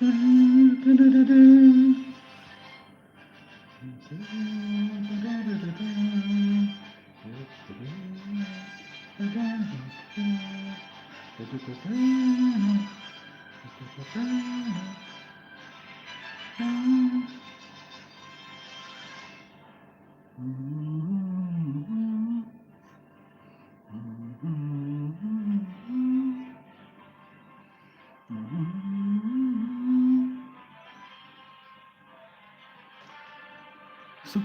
Mm-hmm.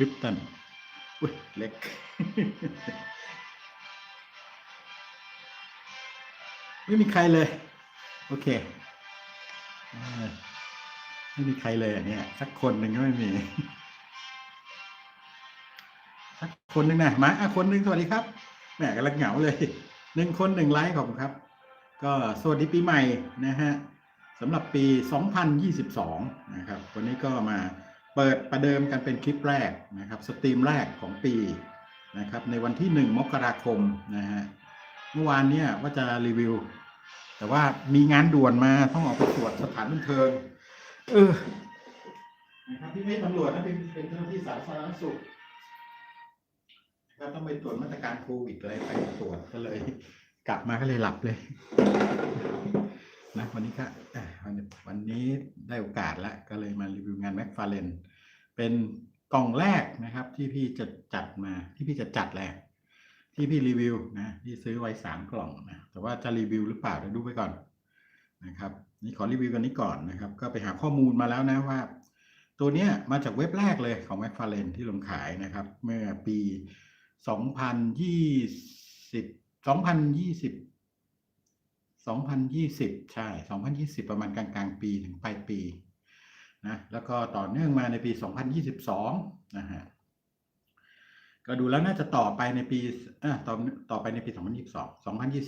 ริปตันอุ้ยเล็ก ไม่มีใครเลย โอเคไม่มีใครเลยอันเนี้ยสักคนหนึ่งก็ไม่มีสักคนหนึ่งนะมาอะคนหนึ่งสวัสดีครับแหมกำลังเหงาเลยหนึ่งคนหนึ่งไลค์ขอบคุณครับ ก็สวัสดีปีใหม่นะฮะสำหรับปี 2022 นะครับ วันนี้ก็มา เปิดประเดิมกันเป็นคลิปแรกนะครับสตรีมแรกของปีนะครับในวันที่ 1 มกราคมนะฮะเมื่อวานเนี่ยว่าจะรีวิว แต่ว่ามีงานด่วนมาต้องออกไปตรวจสถานบันเทิงเออนะครับที่ไม่ตำรวจนะเป็นเป็นเจ้าหน้าที่สาธารณสุขนะครับต้องไปตรวจมาตรการโควิดอะไรไปตรวจก็เลย กลับมาก็เลยหลับเลยนะวันนี้ก็วันนี้ได้โอกาสแล้วก็เลยมารีวิวงานแม็กฟาเลน เป็นกล่องแรกนะครับที่พี่จะจัดมาที่พี่จะจัดแหละที่พี่รีวิวนะที่ซื้อไว้สามกล่องนะแต่ว่าจะรีวิวหรือเปล่าเดี๋ยวดูไปก่อนนะครับนี่ขอรีวิวกันนี้ก่อนนะครับ ก็ไปหาข้อมูลมาแล้วนะว่า ตัวเนี้ยมาจากเว็บแรกเลยของ m c f a r l a n e ที่ลงขายนะครับ เมื่อปี 2020 2020 2020 ใช่ 2020 ประมาณกลางกลางปีถึงปลายปี นะแล้วก็ต่อเนื่องมาในปี 2022นะฮะก็ดูแล้วน่าจะต่อไปในปีอ่อต่อต่อไปในปี 2022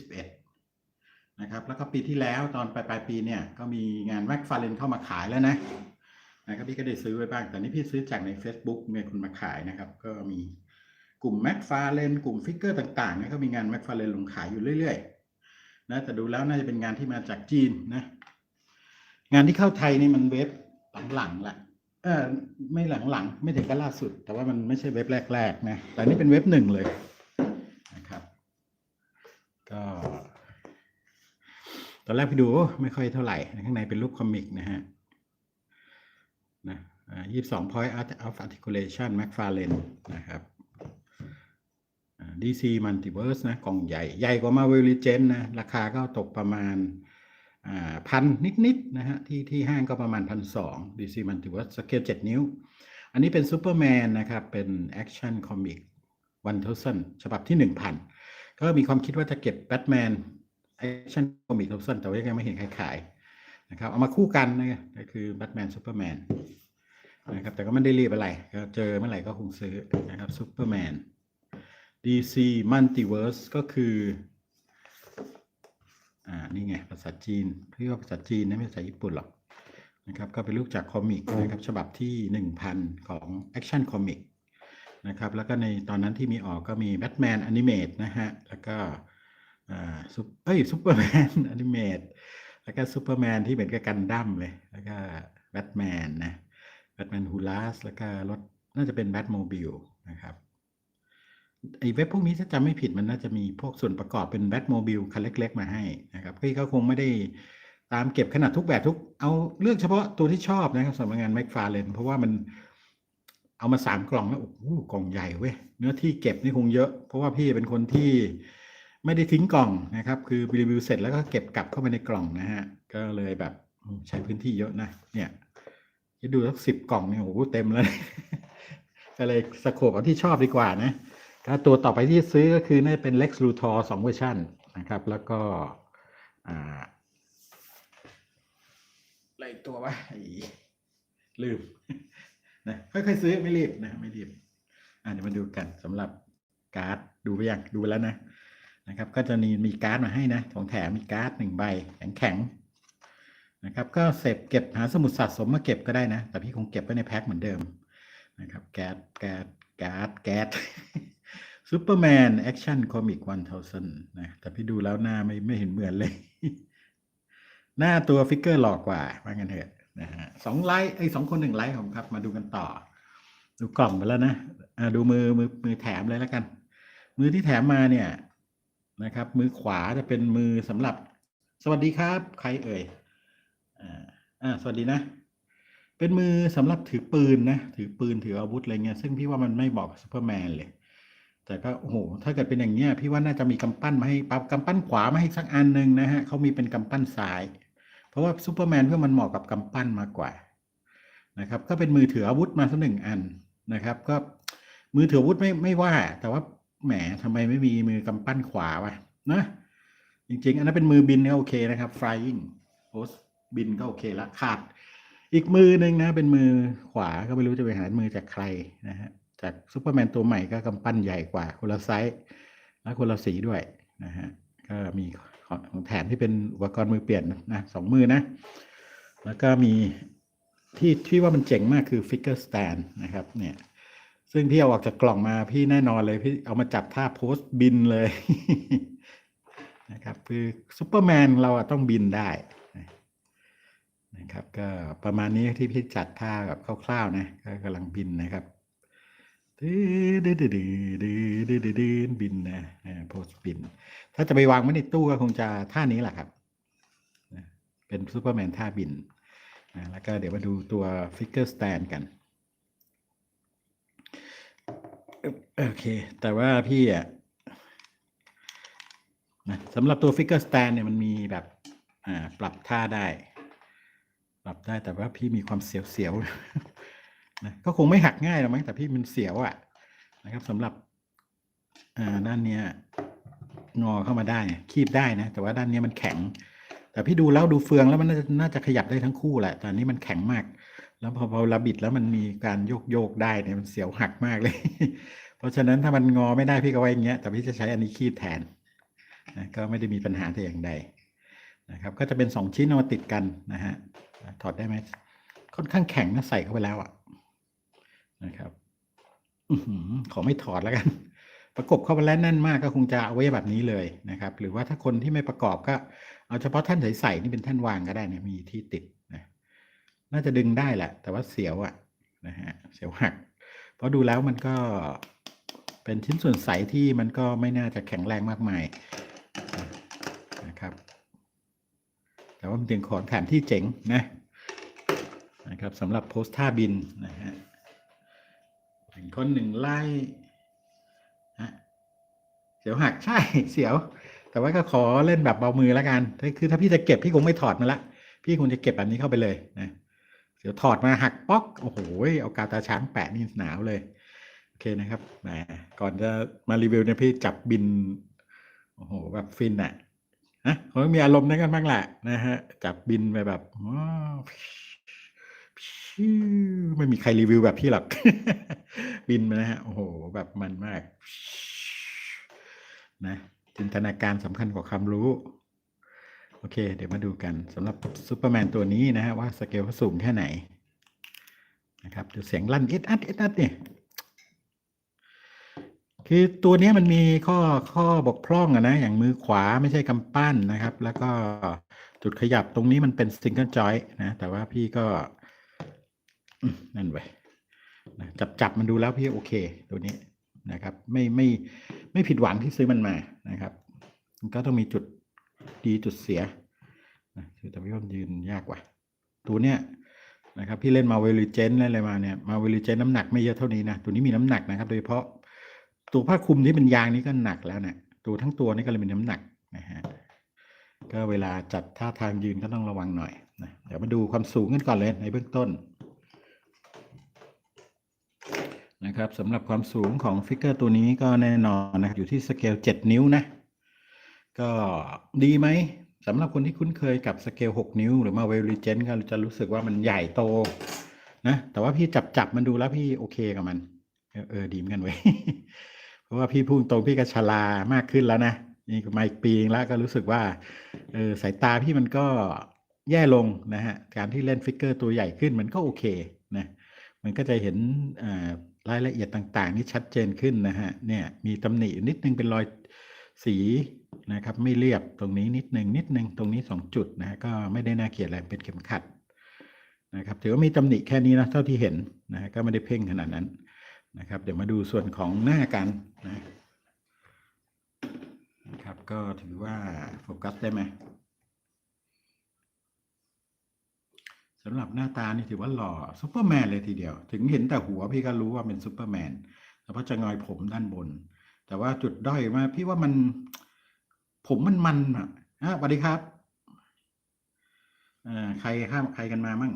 2021นะครับแล้วก็ปีที่แล้วตอนปลายปลายปีเนี่ยก็มีงานแม็กฟาเลนเข้ามาขายแล้วนะนะครับพี่ก็ได้ซื้อไว้บ้าง แต่นี่พี่ซื้อจากใน Facebook มีคนมาขายนะครับ ก็มีกลุ่มแม็กฟาเลนกลุ่มฟิกเกอร์ต่างๆนะก็มีงานแม็กฟาเลนลงขายอยู่เรื่อยๆนะแต่ดูแล้วน่าจะเป็นงานที่มาจากจีนนะงานที่เข้าไทยนี่มันเว็บ หลังๆละเออไม่หลังๆ ไม่ถึงกับล่าสุด แต่ว่ามันไม่ใช่เว็บแรกๆนะแต่นี่เป็นเว็บหนึ่งเลยนะครับ ก็ตอนแรกพี่ดูไม่ค่อยเท่าไหร่ข้างในเป็นรูปคอมิกนะฮะนะยี่สิบสอง point of articulation McFarlane นะครับ DC Multiverse นะ กล่องใหญ่ ใหญ่กว่า Marvel Legend นะ ราคาก็ตกประมาณ พันนิดๆนะฮะที่ที่ห้างก็ประมาณพันสอง DC Multiverse สเกล7นิ้ว อันนี้เป็นซูเปอร์แมนนะครับ เป็นแอคชั่นคอมิกวันเทอร์สันฉบับที่1,000ก็มีความคิดว่าจะเก็บแบทแมนแอคชั่นคอมิกเทอร์สันแต่ว่ายังไม่เห็นใครขายนะครับเอามาคู่กันนะก็คือแบทแมนซูเปอร์แมนนะครับแต่ก็ไม่ได้รีบอะไรก็เจอเมื่อไหร่ก็คงซื้อนะครับซูเปอร์แมน DC Multiverse ก็คือ อ่านี่ไงภาษาจีนเรียกว่าภาษาจีนนะไม่ใช่ภาษาญี่ปุ่นหรอกนะครับก็เป็นรูปจากคอมิกนะครับฉบับที่ 1,000 ของ Action Comic นะครับแล้วก็ในตอนนั้นที่มีออกก็มีแบทแมนอนิเมตนะฮะแล้วก็อ่าซุปเอ้ยซูเปอร์แมนอนิเมตแล้วก็ซูเปอร์แมนที่เหมือนกับกันดั้มเลย แล้วก็แบทแมนนะแบทแมนฮูลาสแล้วก็รถน่าจะเป็นแบทโมบิลนะครับ ไอ้เว็บพวกนี้ถ้าจำไม่ผิดมันน่าจะมีพวกส่วนประกอบเป็นแบทโมบิลคันเล็ก ๆ มาให้นะครับพี่ก็คงไม่ได้ตามเก็บขนาดทุกแบบทุก เอาเลือกเฉพาะตัวที่ชอบนะครับสำหรับงานแม็กฟาเลนเพราะว่ามันเอามาสามกล่องแล้วโอ้โหกล่องใหญ่เว้ยเนื้อที่เก็บนี่คงเยอะ เพราะว่าพี่เป็นคนที่ไม่ได้ทิ้งกล่องนะครับ คือรีวิวเสร็จแล้วก็เก็บกลับเข้าไปในกล่องนะฮะก็เลยแบบใช้พื้นที่เยอะนะ เนี่ยจะดูสักสิบกล่องเนี่ยโอ้โหเต็มเลยก็เลยสโคปเอาที่ชอบดีกว่านะ ก็ตัวต่อไปที่ซื้อก็คือน่าจะเป็น Lex Luthor 2เวอร์ชันนะครับ แล้วก็อะไรตัววะลืมนะค่อยๆซื้อไม่รีบนะไม่รีบอะเดี๋ยวมาดูกันสำหรับการ์ดดูไปยังดูแล้วนะนะครับ ก็จะมีมีการ์ดมาให้นะของแถมมีการ์ดหนึ่งใบแข็งแข็งๆนะครับ ก็เสพเก็บหาสมุดสะสมมาเก็บก็ได้นะ แต่พี่คงเก็บไว้ในแพ็คเหมือนเดิมนะครับ แก๊สแก๊สแการ์ดแก๊ส ซูเปอร์แมนแอคชั่นคอมิกวันเทาซันนะแต่พี่ดูแล้วหน้าไม่ไม่เห็นเหมือนเลย หน้าตัวฟิกเกอร์หลอกกว่าว่างั้นเถอะนะฮะสองไลค์ไอ้สองคนหนึ่งไลค์ผมครับ มาดูกันต่อ ดูกล่องไปแล้วนะอ่าดูมือมือมือแถมเลยแล้วกัน มือที่แถมมาเนี่ยนะครับ มือขวาจะเป็นมือสำหรับ สวัสดีครับ ใครเอ่ยอ่าอ่าสวัสดีนะ เป็นมือสำหรับถือปืนนะ ถือปืนถืออาวุธอะไรเงี้ยซึ่งพี่ว่ามันไม่บอกซูเปอร์แมนเลย แต่ก็โอ้โหถ้าเกิดเป็นอย่างเงี้ยพี่ว่าน่าจะมีกำปั้นมาให้ปั๊บกำปั้นขวามาให้สักอันหนึ่งนะฮะเขามีเป็นกำปั้นซ้าย เพราะว่าซูเปอร์แมนเพื่อมันเหมาะกับกำปั้นมากกว่านะครับก็เป็นมือถืออาวุธมาสักหนึ่งอันนะครับ ก็มือถืออาวุธไม่ไม่ว่า แต่ว่าแหมทำไมไม่มีมือกำปั้นขวาวะนะจริงๆ อันนั้นเป็นมือบินก็โอเคนะครับ flying post บินก็โอเคละขาด อีกมือหนึ่งนะ เป็นมือขวาก็ไม่รู้จะไปหามือจากใครนะฮะ จากซูเปอร์แมนตัวใหม่ก็กำปั้นใหญ่กว่าคนละไซส์และคนละสีด้วยนะฮะก็มีของแถมที่เป็นอุปกรณ์มือเปลี่ยนนะสองมือนะ แล้วก็มีที่ที่ว่ามันเจ๋งมากคือฟิกเกอร์สแตนนะครับเนี่ยซึ่งพี่เอาออกจากกล่องมาพี่แน่นอนเลยพี่เอามาจับท่าโพสต์บินเลยนะครับคือซูเปอร์แมนเราอะต้องบินได้นะครับก็ประมาณนี้ที่พี่จัดท่าแบบคร่าวๆนะก็กำลังบินนะครับ ดือดือดือดือดือดือดือดือบินนะโพสต์บิน ถ้าจะไปวางไว้ในตู้ก็คงจะท่านี้แหละครับ เป็นซูเปอร์แมนท่าบินนะแล้วก็เดี๋ยวมาดูตัวฟิกเกอร์สแตนกัน โอเค แต่ว่าพี่อะสำหรับตัวฟิกเกอร์สแตนเนี่ยมันมีแบบอ่าปรับท่าได้ ปรับได้แต่ว่าพี่มีความเสียวๆ นะก็คงไม่หักง่ายหรอกมั้งแต่พี่มันเสียวอะนะครับสำหรับอ่าด้านเนี้ยงอเข้ามาได้คีบได้นะ แต่ว่าด้านเนี้ยมันแข็ง แต่พี่ดูแล้วดูเฟืองแล้วมันน่าจะน่าจะขยับได้ทั้งคู่แหละแต่อันนี้มันแข็งมาก แล้วพอพอเราบิดแล้วมันมีการโยกโยกได้เนี่ยมันเสียวหักมากเลย เพราะฉะนั้นถ้ามันงอไม่ได้พี่ก็ไว้อย่างเงี้ยแต่พี่จะใช้อันนี้คีบแทนนะก็ไม่ได้มีปัญหาแต่อย่างใดนะครับ ก็จะเป็นสองชิ้นเอามาติดกันนะฮะถอดได้ไหมค่อนข้างแข็งนะใส่เข้าไปแล้วอะ นะครับอขอไม่ถอดแล้วกัน ประกบเข้าไปแล้วแน่นมากก็คงจะเอาไว้แบบนี้เลยนะครับ หรือว่าถ้าคนที่ไม่ประกอบก็ เอาเฉพาะท่านใส่ๆนี่เป็นท่านวางก็ได้นะมีที่ติดนะน่าจะดึงได้แหละ แต่ว่าเสียวอะนะฮะเสียวหัก เพราะดูแล้วมันก็เป็นชิ้นส่วนใสที่มันก็ไม่น่าจะแข็งแรงมากมายนะครับ แต่ว่ามันเป็นของแถมที่เจ๋งนะนะครับสำหรับโพสท่าบินนะฮะ หนึ่งคนหนึ่งไล่เสียวหักใช่เสียว แต่ว่าก็ขอเล่นแบบเบามือแล้วกันคือถ้าพี่จะเก็บพี่คงไม่ถอดมันละพี่คงจะเก็บแบบนี้เข้าไปเลยนะเดี๋ยวถอดมาหักป๊อกโอ้โหเอากาวตาช้างแปะนี่หนาวเลยโอเคนะครับแหมก่อนจะมารีวิวเนี่ยพี่จับบินโอ้โหแบบฟินอะนะเขามีอารมณ์ในกันบ้างแหละนะฮะจับบินไปแบบ วพิ้วไม่มีใครรีวิวแบบพี่หรอกบินมานะฮะโอ้โหแบบมันมาก นะ จินตนาการสำคัญกว่าความรู้ โอเค เดี๋ยวมาดูกันสำหรับซูเปอร์แมนตัวนี้นะฮะว่าสเกลเขาสูงแค่ไหน นะครับดูเสียงลั่นเอ็ดอัดเอ็ดอัดเนี่ยคือตัวนี้มันมีข้อข้อบกพร่องอะนะ อย่างมือขวาไม่ใช่กำปั้นนะครับ แล้วก็จุดขยับตรงนี้มันเป็นซิงเกิลจอยนะ แต่ว่าพี่ก็ นั่นไว้ยนะจับจับมันดูแล้วพี่โอเค ตัวนี้นะครับ ไม่ไม่ไม่ผิดหวังที่ซื้อมันมานะครับมันก็ต้องมีจุดดีจุดเสียนะคือแต่พี่ว่ายืนยากกว่า ตัวเนี้ยนะครับพี่เล่นมาเวลิเจนเล่นอะไรมาเนี่ยมาเวลิเจนน้ำหนักไม่เยอะเท่านี้นะตัวนี้มีน้ำหนักนะครับ โดยเฉพาะตัวผ้าคลุมที่เป็นยางนี้ก็หนักแล้วเนะตัวทั้งตัวนี่ก็เลยมีน้ำหนักนะฮะก็เวลาจัดท่าทางยืนก็ต้องระวังหน่อยนะเดี๋ยวมาดูความสูงกันก่อนเลยในเบื้องต้น นะครับสำหรับความสูงของฟิกเกอร์ตัวนี้ก็แน่นอนนะอยู่ที่สเกล 7 นิ้วนะ ก็ดีไหมสำหรับคนที่คุ้นเคยกับสเกล 6 นิ้ว หรือมาเวลลีเจนก็จะรู้สึกว่ามันใหญ่โตนะแต่ว่าพี่จับจับมันดูแล้วพี่โอเคกับมันเออเออดีเหมือนกันเว้ยเพราะว่าพี่พูดตรงพี่ก็ชรามากขึ้นแล้วนะนี่มาอีกปีแล้วก็รู้สึกว่าเออสายตาพี่มันก็แย่ลงนะฮะการที่เล่นฟิกเกอร์ตัวใหญ่ขึ้นมันก็โอเคนะมันก็จะเห็นอ่า รายละเอียดต่างๆ นี่ชัดเจนขึ้นนะฮะเนี่ยมีตำหนินิดนึงเป็นรอยสีนะครับไม่เรียบตรงนี้นิดนึงนิดนึงตรงนี้สองจุดนะฮะก็ไม่ได้น่าเกลียดอะไรเป็นเข็มขัดนะครับถือว่ามีตำหนิแค่นี้นะเท่าที่เห็นนะฮะก็ไม่ได้เพ่งขนาดนั้นนะครับ เดี๋ยวมาดูส่วนของหน้ากันนะครับ ก็ถือว่าโฟกัสได้ไหม สำหรับหน้าตานี่ถือว่าหล่อซูเปอร์แมนเลยทีเดียว ถึงเห็นแต่หัวพี่ก็รู้ว่าเป็นซูเปอร์แมนแต่พราะจะงอยผมด้านบน แต่ว่าจุดด้อยมาพี่ว่ามันผมมันมันอะฮะสวัสดีครับอ่อใครข้ามใครกันมามั่ง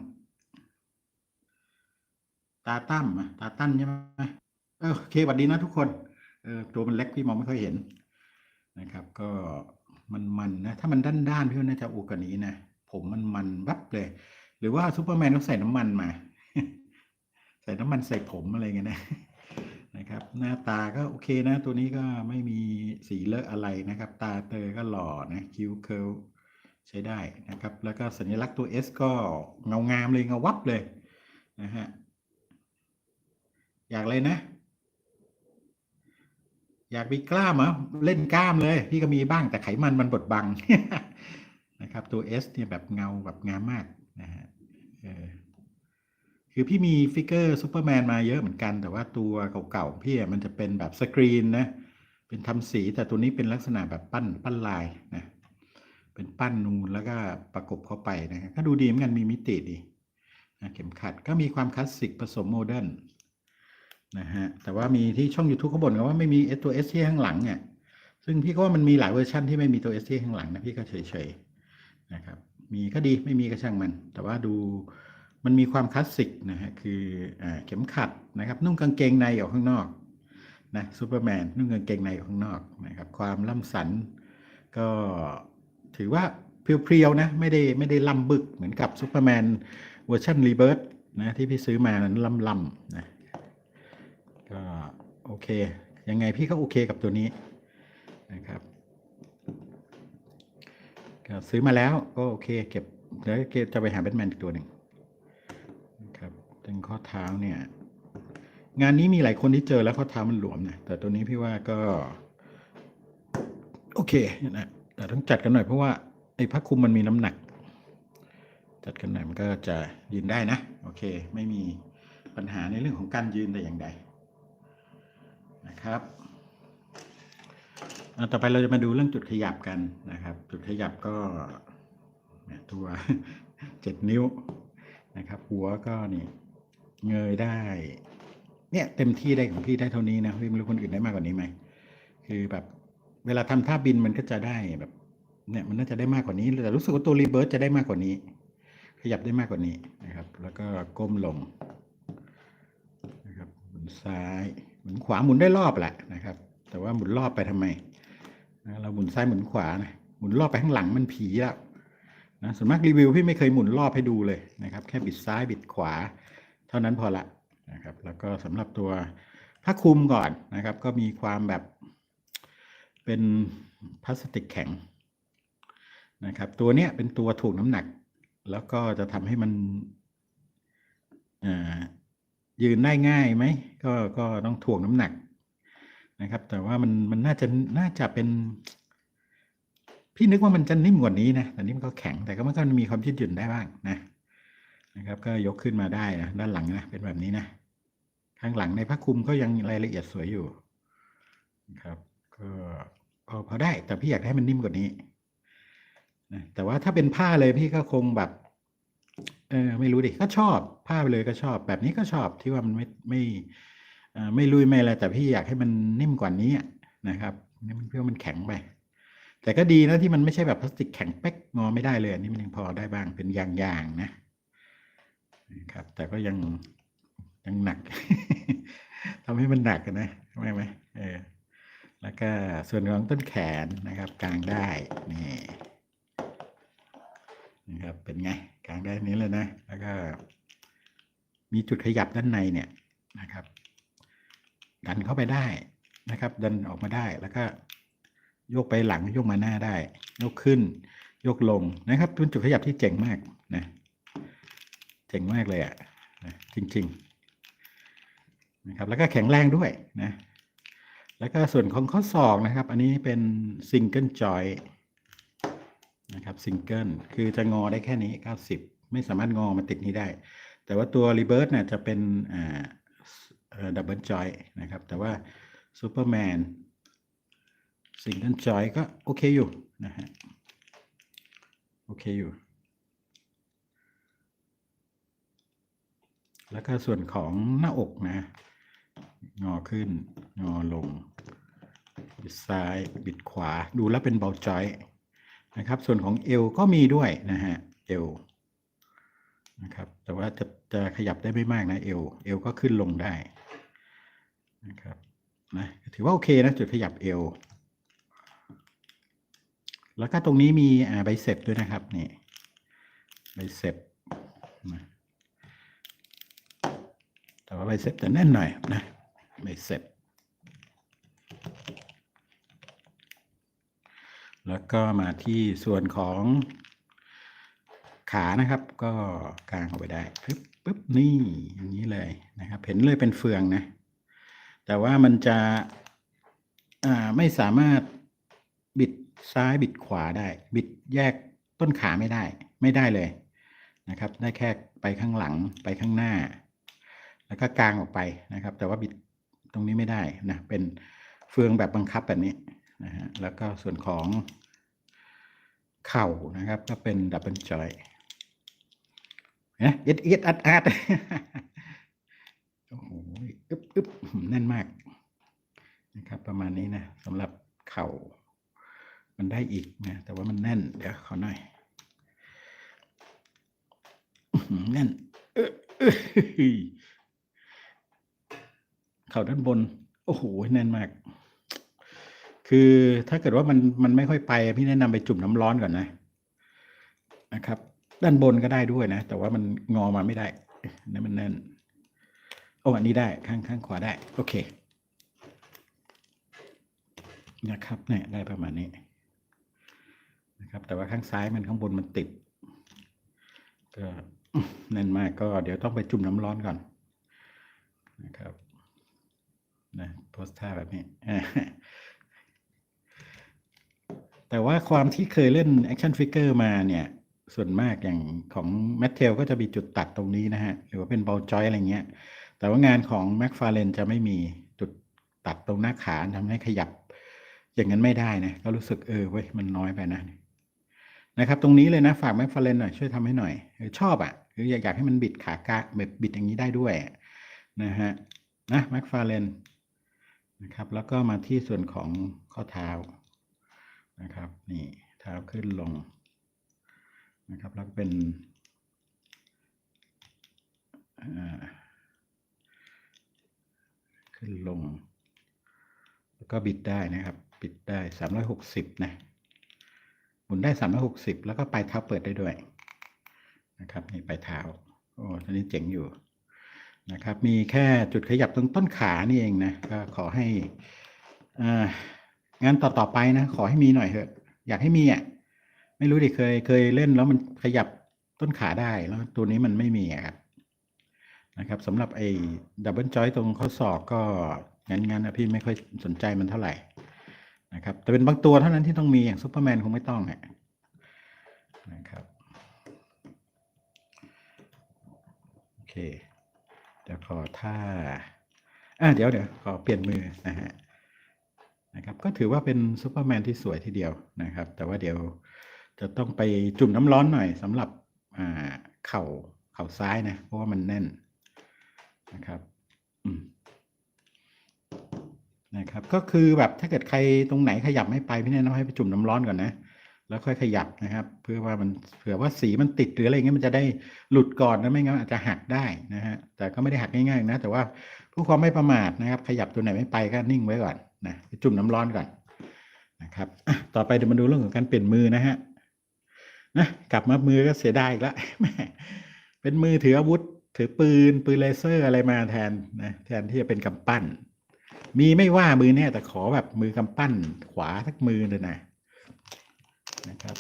ตาตั้มตาตั้นใช่ไหมเออโอเคสวัสดีนะทุกคนเออตัวมันเล็กพี่มองไม่ค่อยเห็นนะครับ ก็มันมันนะ ถ้ามันด้านด้านพี่ว่าน่าจะโอกว่านี้นะผมมันมันวับเลย รือว่าซูเปอร์แมนต้องใส่น้ำมันมา ใส่น้ำมันใส่ผมอะไรเงี้ยนะนะครับ หน้าตาก็โอเคนะ ตัวนี้ก็ไม่มีสีเลอะอะไรนะครับ ตาเตอก็หล่อนะคิ้วเคิลใช้ได้นะครับ แล้วก็สัญลักษณ์ตัว S ก็เงางามเลยเงาวับเลยนะฮะอยากเลยนะ อยากมีกล้ามเหรอเล่นกล้ามเลย พี่ก็มีบ้างแต่ไขมันมันบดบังนะครับ ตัว S เนี่ยแบบเงาแบบงามมากนะฮะ เออคือพี่มีฟิกเกอร์ซูเปอร์แมนมาเยอะเหมือนกัน แต่ว่าตัวเก่าๆพี่อะมันจะเป็นแบบสกรีนนะเป็นทำสีแต่ตัวนี้เป็นลักษณะแบบปั้นปั้นลายนะเป็นปั้นนูนแล้วก็ประกบเข้าไปนะก็ดูดีเหมือนกันมีมิติดีนะเข็มขัดก็มีความคลาสสิกผสมโมเดิร์นนะฮะแต่ว่ามีที่ช่อง YouTube เขาบ่นกันว่าไม่มีตัว S ที่ข้างหลังเนี่ยซึ่งพี่ก็ว่ามันมีหลายเวอร์ชันที่ไม่มีตัว S ที่ข้างหลังนะพี่ก็เฉยๆนะครับ มีก็ดีไม่มีก็ช่างมัน แต่ว่าดูมันมีความคลาสสิกนะฮะคืออเข็มขัดนะครับ นุ่งกางเกงในออกข้างนอกนะซูเปอร์แมนนุ่งกางเกงในออกข้างนอกนะครับ ความล่ำสันก็ถือว่าเพียวๆนะไม่ได้ไม่ได้ล่ำบึกเหมือนกับซูเปอร์แมนเวอร์ชันรีเบิร์นะที่พี่ซื้อมานั้นล่ำๆนะก็โอเค ยังไงพี่ก็โอเคกับตัวนี้นะครับ ก็ซื้อมาแล้วก็โอเค เก็บเดี๋ยวจะไปหาแบทแมนอีกตัวหนึ่งครับถึงข้อเท้าเนี่ย งานนี้มีหลายคนที่เจอแล้วข้อเท้ามันหลวมนะแต่ตัวนี้พี่ว่าก็ โอเคนะแต่ต้องจัดกันหน่อยเพราะว่าไอ้ผ้าคลุมมันมีน้ำหนัก จัดกันหน่อยมันก็จะยืนได้นะ โอเค ไม่มีปัญหาในเรื่องของการยืนแต่อย่างใดนะครับ ต่อไปเราจะมาดูเรื่องจุดขยับกันนะครับ จุดขยับก็ตัวเจ็ดนิ้วนะครับ หัวก็นี่เงยได้ เนี่ยเต็มที่ได้ของพี่ได้เท่านี้นะพี่ไม่รู้คนอื่นได้มากกว่านี้ไหมคือแบบเวลาทำท่าบินมันก็จะได้แบบ เนี่ยมันน่าจะได้มากกว่านี้แต่รู้สึกว่าตัวรีเบิร์ตจะได้มากกว่านี้ ขยับได้มากกว่านี้นะครับ แล้วก็ก้มลงนะครับหมุนซ้ายหมุนขวาหมุนได้รอบแหละนะครับ แต่ว่าหมุนรอบไปทำไม นะเราหมุนซ้ายหมุนขวานะหมุนรอบไปข้างหลังมันผีแล้วนะส่วนมากรีวิวพี่ไม่เคยหมุนรอบให้ดูเลยนะครับ แค่บิดซ้ายบิดขวา เท่านั้นพอละนะครับ แล้วก็สำหรับตัวผ้าคลุมก่อนนะครับ ก็มีความแบบเป็นพลาสติกแข็งนะครับ ตัวเนี้ยเป็นตัวถ่วงน้ำหนัก แล้วก็จะทำให้มันยืนได้ง่ายไหมก็ก็ต้องถ่วงน้ำหนัก นะครับ แต่ว่ามันมันน่าจะน่าจะเป็น พี่นึกว่ามันจะนิ่มกว่านี้นะแต่นี่มันก็แข็งแต่ก็มันก็มีความยืดหยุ่นได้บ้างนะนะครับ ก็ยกขึ้นมาได้นะด้านหลังนะเป็นแบบนี้นะข้างหลังในผ้าคลุมก็ยังรายละเอียดสวยอยู่นะครับก็พอพอได้ แต่พี่อยากให้มันนิ่มกว่านี้นะแต่ว่าถ้าเป็นผ้าเลยพี่ก็คงแบบเออไม่รู้ดิก็ชอบผ้าไปเลยก็ชอบ แบบนี้ก็ชอบที่ว่ามันไม่ไม่ ไม่ลุยไม่อะไรแต่พี่อยากให้มันนิ่มกว่านี้นะครับนี่มันเพื่อมันแข็งไป แต่ก็ดีนะที่มันไม่ใช่แบบพลาสติกแข็งเป๊กงอไม่ได้เลยอันนี้มันยังพอได้บ้างเป็นยางๆนะนะครับ แต่ก็ยังยังหนักทำให้มันหนักนะไม่ไหมเออแล้วก็ส่วนของต้นแขนนะครับกางได้นี่นะครับเป็นไงกลางได้นี้เลยนะ แล้วก็มีจุดขยับด้านในเนี่ยนะครับ ดันเข้าไปได้นะครับ ดันออกมาได้แล้วก็โยกไปหลังโยกมาหน้าได้ ยกขึ้น ยกลงนะครับเป็นจุดขยับที่เจ๋งมากนะเจ๋งมากเลยอะ่ะนะจริง ๆ นะครับ แล้วก็แข็งแรงด้วยนะ แล้วก็ส่วนของข้อศอกนะครับ อันนี้เป็นซิงเกิลจอยนะครับซิงเกิลคือจะงอได้แค่นี้ 90 ไม่สามารถงอมาติดนี้ได้ แต่ว่าตัวรีเบิร์ e เนี่ยจะเป็นอ่า ดับเบิลจอยนะครับ แต่ว่าซูเปอร์แมนซิงเกิลจอยก็โอเคอยู่นะฮะโอเคอยู่ แล้วก็ส่วนของหน้าอกนะ งอขึ้น งอลง บิดซ้าย บิดขวา ดูแล้วเป็นเบาจอยนะครับ ส่วนของเอวก็มีด้วยนะฮะ เอวนะครับ แต่ว่าจะจะขยับได้ไม่มากนะ เอว เอวก็ขึ้นลงได้ นะครับนะถือว่าโอเคนะ จุดขยับเอว แล้วก็ตรงนี้มีอ่าใบเสพด้วยนะครับนี่ใบเสพนะแต่ว่าใบเสพจะแน่นหน่อยนะใบเสพแล้วก็มาที่ส่วนของขานะครับ ก็กางออกไปได้ปึ๊บปึ๊บนี่อย่างนี้เลยนะครับ เห็นเลยเป็นเฟืองนะ แต่ว่ามันจะไม่สามารถบิดซ้ายบิดขวาได้ บิดแยกต้นขาไม่ได้ ไม่ได้เลยนะครับ ได้แค่ไปข้างหลังไปข้างหน้า แล้วก็กางออกไปนะครับ แต่ว่าบิดตรงนี้ไม่ได้นะเป็นเฟืองแบบบังคับแบบนี้นะฮะแล้วก็ส่วนของเข่านะครับ ก็เป็นดับเบิลจอยนะเอ็ดเอ็ดอัดอัด โอ้โหอึ๊บอึ๊บแน่นมากนะครับ ประมาณนี้นะสำหรับเข่า มันได้อีกนะ แต่ว่ามันแน่น เดี๋ยวขอหน่อยแน่นเอ้อเอ้ยเข่าด้านบน โอ้โหแน่นมาก คือถ้าเกิดว่ามันมันไม่ค่อยไป พี่แนะนำไปจุ่มน้ำร้อนก่อนนะนะครับ ด้านบนก็ได้ด้วยนะ แต่ว่ามันงอมาไม่ได้นั่นมันแน่น โอ้อันนี้ได้ข้างข้างขวาได้ โอเค นะครับเนี่ยได้ประมาณนี้นะครับ แต่ว่าข้างซ้ายมันข้างบนมันติดก็แน่นมากก็เดี๋ยวต้องไปจุ่มน้ำร้อนก่อนนะครับนะโพสท่าแบบนี้แต่ว่าความที่เคยเล่นแอคชั่นฟิกเกอร์มาเนี่ย ส่วนมากอย่างของแมทเทลก็จะมีจุดตัดตรงนี้นะฮะ หรือว่าเป็นบอลจอยอะไรเงี้ย แต่ว่างานของแม็กฟาเรนจะไม่มีจุดตัดตรงหน้าขาทำให้ขยับ อย่างนั้นไม่ได้นะก็รู้สึกเออเว้ยมันน้อยไปนะนะครับ ตรงนี้เลยนะฝากแม็กฟาเรนหน่อยช่วยทำให้หน่อยชอบอะ่ะคืออยากอยากให้มันบิดขากะแบบบิดอย่างนี้ได้ด้วยนะฮะนะแม็กฟาเรนนะครับ แล้วก็มาที่ส่วนของข้อเท้านะครับ นี่เท้าขึ้นลงนะครับ แล้วก็เป็นอ่า ขึ้นลง แล้วก็บิดได้นะครับ บิดได้สามร้อยหกสิบนะ หมุนได้สามร้อยหกสิบแล้วก็ปลายเท้าเปิดได้ด้วยนะครับนี่ปลายเท้า โอ้ตอนนี้เจ๋งอยู่นะครับ มีแค่จุดขยับตรงต้นขานี่เองนะ ก็ขอให้อ่างานต่อๆไปนะ ขอให้มีหน่อยเถอะ อยากให้มีอะ ไม่รู้ดิเคยเคยเล่นแล้วมันขยับต้นขาได้แล้วตัวนี้มันไม่มีครับ นะครับสำหรับไอ้ดับเบิลจอยตรงข้อศอกก็งั้นงั้นะพี่ไม่ค่อยสนใจมันเท่าไหร่นะครับแต่เป็นบางตัวเท่านั้นที่ต้องมีอย่างซูเปอร์แมนคงไม่ต้องนะครับโอเคเดี๋ยวขอท่าอะเดี๋ยวเดี๋ยวขอเปลี่ยนมือนะฮะนะครับก็ถือว่าเป็นซูเปอร์แมนที่สวยทีเดียวนะครับ แต่ว่าเดี๋ยวจะต้องไปจุ่มน้ำร้อนหน่อยสำหรับอ่าเข่าเข่าซ้ายนะ เพราะว่ามันแน่น นะครับนะครับ ก็คือแบบถ้าเกิดใครตรงไหนขยับไม่ไปพี่แนะนำให้ไปจุ่มน้ำร้อนก่อนนะแล้วค่อยขยับนะครับ เพื่อว่ามันเผื่อว่าสีมันติดหรืออะไรเงี้ยมันจะได้หลุดก่อนนะไม่งั้นอาจจะหักได้นะฮะแต่ก็ไม่ได้หักง่ายๆนะ แต่ว่าผู้ความไม่ประมาทนะครับ ขยับตัวไหนไม่ไปก็นิ่งไว้ก่อนนะไปจุ่มน้ำร้อนก่อนนะครับต่อไปเดี๋ยวมาดูเรื่องของการเปลี่ยนมือนะฮะนะกลับมามือก็เสียดายอีกแล้วเป็นมือถืออาวุธ ถือปืนปืนเลเซอร์อะไรมาแทนนะแทนที่จะเป็นกำปั้น มีไม่ว่ามือเนี่ยแต่ขอแบบมือกำปั้นขวาทักมือเลยนะนะครับ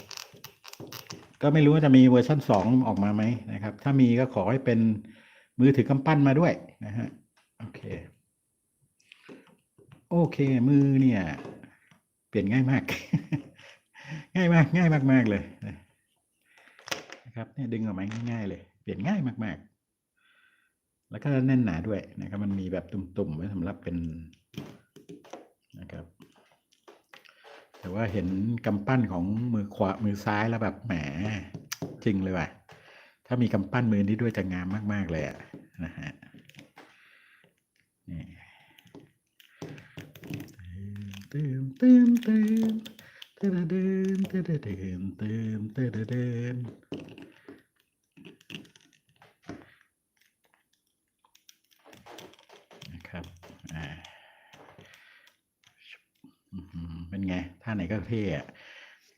ก็ไม่รู้ว่าจะมีเวอร์ชันสองออกมาไหมนะครับ ถ้ามีก็ขอให้เป็นมือถือกำปั้นมาด้วยนะฮะโอเค โอเค มือเนี่ย เปลี่ยนง่ายมาก ง่ายมากง่ายมากมากเลยนะครับเนี่ยดึงออกมาง่ายๆเลย เปลี่ยนง่ายมากๆ แล้วก็แน่นหนาด้วยนะครับ มันมีแบบตุ่มๆไว้สำหรับเป็นนะครับ แต่ว่าเห็นกำปั้นของมือขวามือซ้ายแล้วแบบแหมจริงเลยว่ะ ถ้ามีกำปั้นมือนี้ด้วยจะงามมากๆเลยอะนะฮะเนี่เติมเติมเติมเติมเติมเติมเติมเติม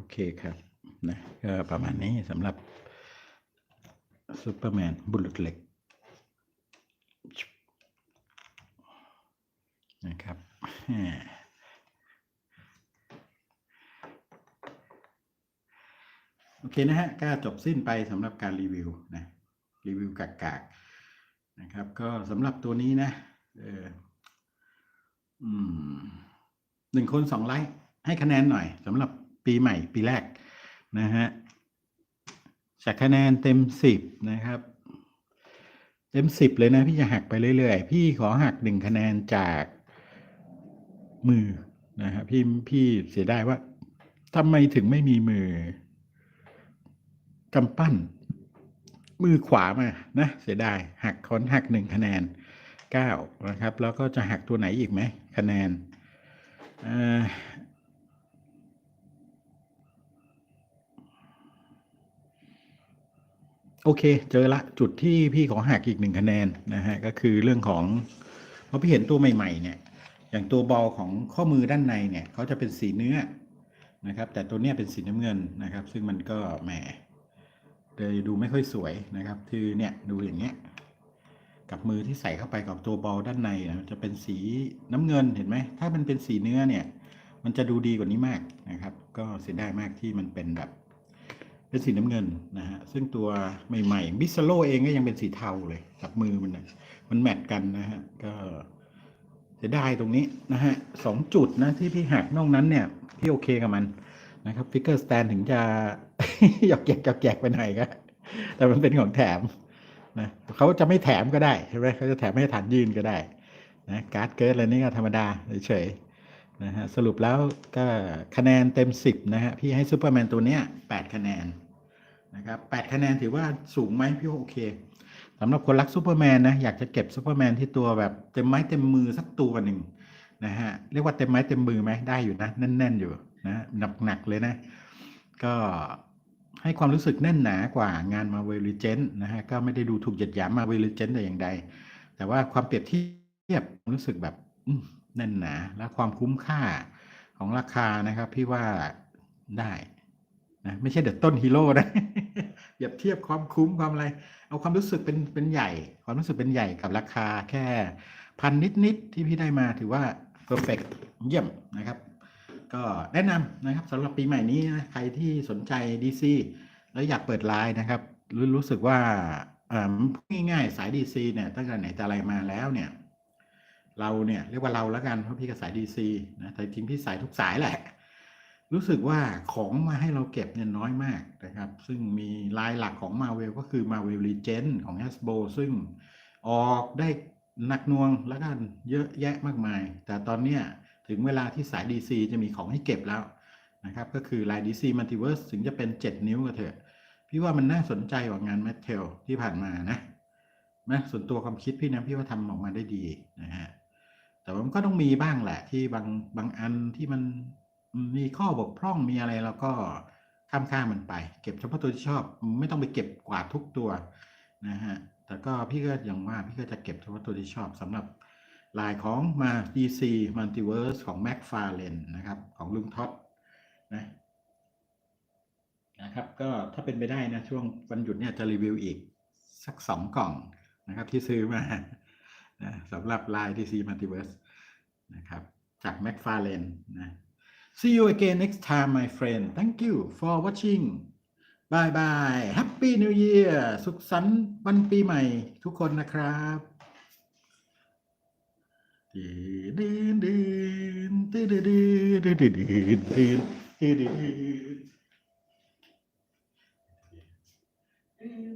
โอเคครับนะก็ประมาณนี้สำหรับซูเปอร์แมนบุรุษเหล็กนะครับโอเคนะฮะก็จบสิ้นไปสำหรับการรีวิวนะรีวิวกากากๆนะครับ ก็สำหรับตัวนี้นะเอออืมหนึ่งคนสองไลค์ให้คะแนนหน่อยสำหรับ ปีใหม่ปีแรกนะฮะจากคะแนนเต็มสิบนะครับ เต็มสิบเลยนะพี่จะหักไปเรื่อยๆ พี่ขอหักหนึ่งคะแนนจากมือนะครับพี่พี่เสียดายว่าทำไมถึงไม่มีมือกำปั้น มือขวามานะ เสียดายหักค้อนหักหนึ่งคะแนนเก้านะครับ แล้วก็จะหักตัวไหนอีกไหมคะแนน โอเค เจอละจุดที่พี่ขอหักอีกหนึ่งคะแนนนะฮะก็คือเรื่องของเพราะพี่เห็นตัวใหม่ๆเนี่ย อย่างตัวบอลของข้อมือด้านในเนี่ยเขาจะเป็นสีเนื้อนะครับ แต่ตัวเนี้ยเป็นสีน้ำเงินนะครับ ซึ่งมันก็แหมเลยดูไม่ค่อยสวยนะครับ คือเนี่ยดูอย่างเงี้ยกับมือที่ใส่เข้าไปกับตัวบอลด้านในนะจะเป็นสีน้ำเงินเห็นไหมถ้ามันเป็นสีเนื้อเนี่ย มันจะดูดีกว่านี้มากนะครับ ก็เสียดายมากที่มันเป็นแบบ เป็นสีน้ำเงินนะฮะซึ่งตัวใหม่ๆบิสโลเองก็ยังเป็นสีเทาเลยกับมือมันนะมันแมทกันนะฮะก็เสียดายตรงนี้นะฮะสองจุดนะที่พี่หักนอกนั้นเนี่ยพี่โอเคกับมันนะครับฟิกเกอร์สแตนถึงจะหยอกแยกหยอกแยกไปหน่อยก็แต่มันเป็นของแถมนะเขาจะไม่แถมก็ได้ใช่ไหมเขาจะแถมให้ฐานยืนก็ได้นะการ์ดเกิร์ดอะไรนี่ก็ธรรมดาเฉยๆนะฮะสรุปแล้วก็คะแนนเต็ม 10 นะฮะพี่ให้ซูเปอร์แมนตัวเนี้ย8คะแนน นะครับ8คะแนนถือว่าสูงไหมพี่โอเคสำหรับคนรักซูเปอร์แมนนะอยากจะเก็บซูเปอร์แมนที่ตัวแบบเต็มไม้เต็มมือสักตัวหนึ่งนะฮะเรียกว่าเต็มไม้เต็มมือไหมได้อยู่นะแน่น ๆ อยู่นะหนักๆเลยนะ ก็ให้ความรู้สึกแน่นหนากว่างานมาเวลิเจนนะฮะก็ไม่ได้ดูถูกเหยียดหยามมาเวลิเจนแต่อย่างใด แต่ว่าความเปรียบเทียบรู้สึกแบบแน่นหนาและความคุ้มค่าของราคานะครับ พี่ว่าได้นะไม่ใช่เด็ดต้นฮีโร่นะ รียบเทียบความคุ้มความอะไร เอาความรู้สึกเป็นเป็นใหญ่ ความรู้สึกเป็นใหญ่กับราคาแค่พันนิดๆที่พี่ได้มาถือว่าเพอร์เฟกเยี่ยมนะครับ ก็แนะนำนะครับสำหรับปีใหม่นี้นะใครที่สนใจ DC แล้วอยากเปิดไลน์นะครับรู้รู้สึกว่าอ่อพูดง่ายๆสาย DC เนี่ยตั้งแต่ไหนแต่ไรมาแล้วเนี่ย เราเนี่ยเรียกว่าเราแล้วกันเพราะพี่ก็สาย DC นะแต่จริงพี่สายทุกสายแหละ รู้สึกว่าของมาให้เราเก็บเนี่ยน้อยมากนะครับ ซึ่งมีลายหลักของ Marvel ก็คือ Marvel Legend ของ Hasbro ซึ่งออกได้หนักนวงแล้วกันเยอะแยะมากมาย แต่ตอนเนี้ยถึงเวลาที่สาย DC จะมีของให้เก็บแล้วนะครับ ก็คือลาย DC Multiverse ถึงจะเป็น 7 นิ้วก็เถอะ พี่ว่ามันน่าสนใจกว่างาน m a t t e l ที่ผ่านมานะนะส่วนตัวความคิดพี่นะพี่ว่าทำออกมาได้ดีนะฮะแต่ว่ามันก็ต้องมีบ้างแหละที่บางบางอันที่มัน มีข้อบกพร่องมีอะไรเราก็ข้ามข้ามมันไป เก็บเฉพาะตัวที่ชอบ ไม่ต้องไปเก็บกวาดทุกตัวนะฮะแต่ก็พี่ก็อย่างว่าพี่ก็จะเก็บเฉพาะตัวที่ชอบสำหรับลายของมา DC Multiverse ของ McFarlane นะครับ ของลุงท็อปนะนะครับก็ถ้าเป็นไปได้นะช่วงวันหยุดเนี่ยจะรีวิวอีกสักสองกล่องนะครับที่ซื้อมานะสำหรับลาย DC Multiverse นะครับจาก McFarlane นะ See you again next time my friend Thank you for watching Bye bye Happy New Year สุขสันต์วันปีใหม่ทุกคนนะครับดืนดืนดืนดืนดืนดืนดืนดืนดืนดื